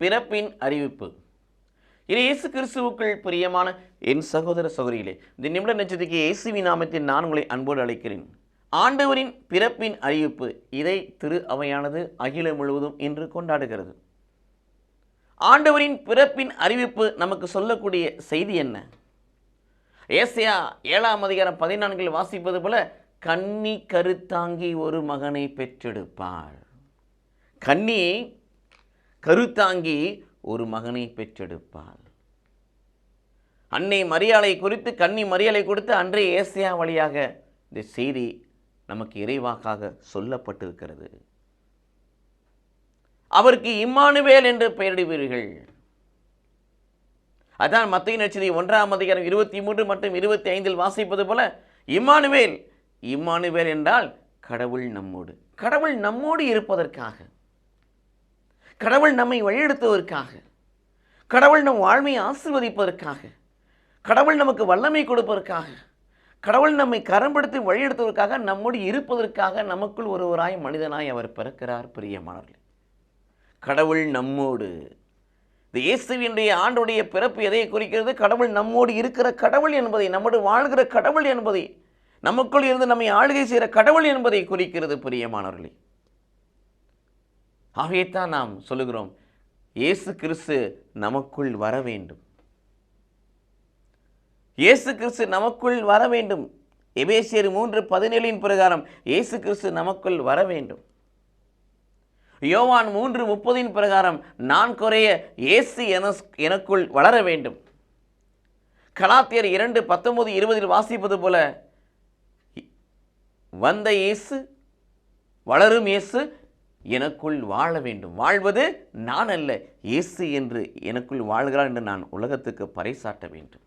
பிறப்பின் அறிவிப்பு. இது இயேசு கிறிஸ்துவுக்குள் பிரியமான என் சகோதர சகோதரிகளே இந்த நிமிட நட்சத்திற்கு இயேசுவி நாமத்தில் நான் உங்களை அன்போடு அழைக்கிறேன். ஆண்டவரின் பிறப்பின் அறிவிப்பு இதை திரு அவையானது அகிலம் முழுவதும் இன்று கொண்டாடுகிறது. ஆண்டவரின் பிறப்பின் அறிவிப்பு நமக்கு சொல்லக்கூடிய செய்தி என்ன? ஏசியா ஏழாம் அதிகாரம் பதினான்கில் வாசிப்பது போல கன்னி கருத்தாங்கி ஒரு மகனை பெற்றெடுப்பாள். கன்னி கருத்தாங்கி ஒரு மகனை பெற்றெடுப்பாள். அன்னை மரியாதை குறித்து கன்னி மரியாதை கொடுத்து அன்றைய ஏசியா வழியாக இந்த செய்தி நமக்கு இறைவாக்காக சொல்லப்பட்டிருக்கிறது. அவருக்கு இம்மானுவேல் என்று பெயரிடுவீர்கள். அதான் மத்திய நட்சதி ஒன்றாம் அதிகாரம் இருபத்தி மூன்று மற்றும் இருபத்தி ஐந்தில் வாசிப்பது போல இம்மானுவேல் இம்மானுவேல் என்றால் கடவுள் நம்மோடு கடவுள் நம்மோடு இருப்பதற்காக. கடவுள் நம்மை வழிநடத்துவதற்காக கடவுள் நம் வாழ்மையை ஆசிர்வதிப்பதற்காக கடவுள் நமக்கு வல்லமை கொடுப்பதற்காக கடவுள் நம்மை கரம்படுத்தி வழிநடத்துவதற்காக நம்மோடு இருப்பதற்காக நமக்குள் ஒருவராய் மனிதனாய் அவர் பிறக்கிறார் பிரியமானவர்கள். கடவுள் நம்மோடு இந்த இயேசுவினுடைய ஆண்டுடைய பிறப்பு எதையை குறிக்கிறது? கடவுள் நம்மோடு இருக்கிற கடவுள் என்பதை நம்மோடு வாழ்கிற கடவுள் என்பதை நமக்குள் இருந்து நம்மை ஆளுகை செய்கிற கடவுள் என்பதை குறிக்கிறது பிரியமானவர்களே. ஆகையைத்தான் நாம் சொல்லுகிறோம் இயேசு கிறிஸ்து நமக்குள் வர வேண்டும். இயேசு கிறிஸ்து நமக்குள் வர வேண்டும். எபேசியர் மூன்று பதினேழின் பிரகாரம் இயேசு கிறிஸ்து நமக்குள் வர வேண்டும். யோவான் மூன்று முப்பதின் பிரகாரம் நான் குறைய இயேசு என எனக்குள் வளர வேண்டும். கலாத்தியர் இரண்டு பத்தொன்பது இருபதில் வாசிப்பது போல வந்த இயேசு வளரும் இயேசு எனக்குள் வாழ வேண்டும். வாழ்வது நான் அல்ல இயேசு என்று எனக்குள் வாழ்கிறார் என்று நான் உலகத்துக்கு பறைசாட்ட வேண்டும்.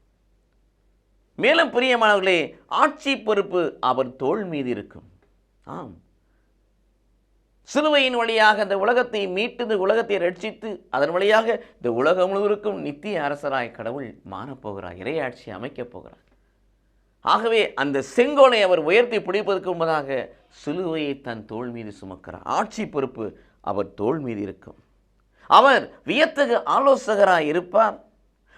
மேலும் பிரியமானவர்களே ஆட்சி பொறுப்பு அவர் தோள் மீது இருக்கும். ஆம். சிலுவையின் வழியாக இந்த உலகத்தை மீட்டு இந்த உலகத்தை ரட்சித்து அதன் வழியாக இந்த உலகம் முழுவதற்கும் நித்திய அரசராய் கடவுள் மாறப்போகிறார் இறையாட்சி அமைக்கப் போகிறார். ஆகவே அந்த செங்கோலை அவர் உயர்த்தி பிடிப்பதற்கு முன்பதாக சிலுவையை தன் தோள் மீது சுமக்கிறார். ஆட்சி பொறுப்பு அவர் தோல் மீது இருக்கும். அவர் வியத்தகு ஆலோசகராக இருப்பார்.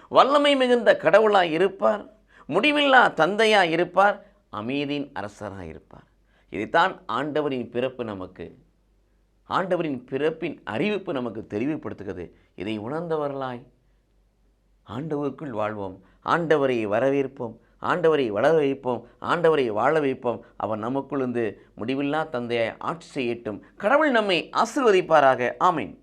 வல்லமை மிகுந்த கடவுளாக இருப்பார். முடிவில்லா தந்தையாக இருப்பார். அமைதியின் அரசராக இருப்பார். இதைத்தான் ஆண்டவரின் பிறப்பு நமக்கு ஆண்டவரின் பிறப்பின் அறிவிப்பு நமக்கு தெரிவுபடுத்துகிறது இதை உணர்ந்தவர்களாய் ஆண்டவருக்குள் வாழ்வோம். ஆண்டவரை வரவேற்போம். ஆண்டவரை வளர வைப்போம் ஆண்டவரை வாழ வைப்போம். அவர் நமக்குள்ளிருந்து முடிவில்லா தந்தையை ஆட்சி செய்யட்டும். கடவுள் நம்மை ஆசீர்வதிப்பாராக. ஆமீன்.